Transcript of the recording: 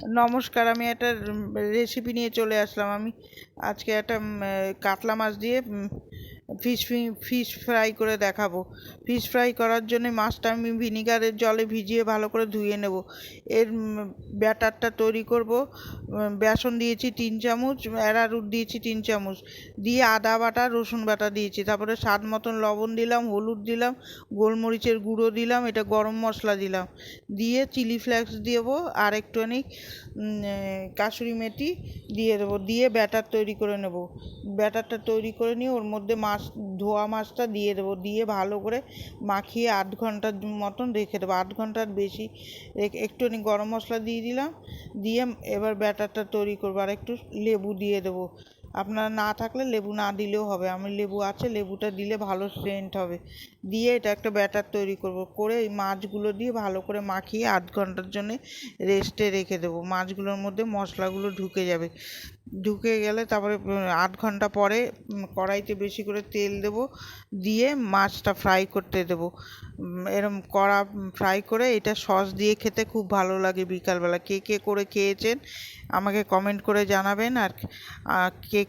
নমস্কার আমি একটা রেসিপি নিয়ে চলে আসলাম। আমি আজকে একটা কাতলা মাছ দিয়ে ফিশ ফিশ ফ্রাই করে দেখাবো। ফিশ ফ্রাই করার জন্য মাছটা আমি ভিনিগারের জলে ভিজিয়ে ভালো করে ধুয়ে নেব। এর ব্যাটারটা তৈরি করব। বেসন দিয়েছি তিন চামচ অ্যারারুট দিয়েছি তিন চামচ। দিয়ে আদা বাটা, রসুন বাটা দিয়েছি। তারপরে স্বাদ মতন লবণ দিলাম, হলুদ দিলাম, গোলমরিচের গুঁড়ো দিলাম, এটা গরম মশলা দিলাম। দিয়ে চিলি ফ্লেক্স দেবো আর একটুখানি কাসুরি মেথি দিয়ে দেবো। দিয়ে ব্যাটার তৈরি করে নেব। ব্যাটারটা তৈরি করে নিয়ে ওর মধ্যে মাছ ধোয়া মাছটা দিয়ে দেবো। দিয়ে ভালো করে মাখিয়ে আট ঘণ্টার মতন রেখে দেবো। আট ঘণ্টার বেশি রেখে একটুখানি গরম মশলা দিয়ে দিলাম। দিয়ে এবার ব্যাটারটা তৈরি করব আর একটু লেবু দিয়ে দেবো। আপনার না থাকলে লেবু না দিলেও হবে। আমি লেবু আছে, লেবুটা দিলে ভালো সেন্ট হবে। দিয়ে এটা একটা ব্যাটার তৈরি করব। করে এই মাছগুলো দিয়ে ভালো করে মাখিয়ে আধ ঘণ্টার জন্য রেস্টে রেখে দেবো। মাছগুলোর মধ্যে মশলাগুলো ঢুকে যাবে। ঢুকে গেলে তারপরে আধ ঘণ্টা পরে কড়াইতে বেশি করে তেল দেব। দিয়ে মাছটা ফ্রাই করতে দেবো। এরম কড়া ফ্রাই করে এটা সস দিয়ে খেতে খুব ভালো লাগে বিকালবেলা। কে কে করে খেয়েছেন আমাকে কমেন্ট করে জানাবেন। আর কে যে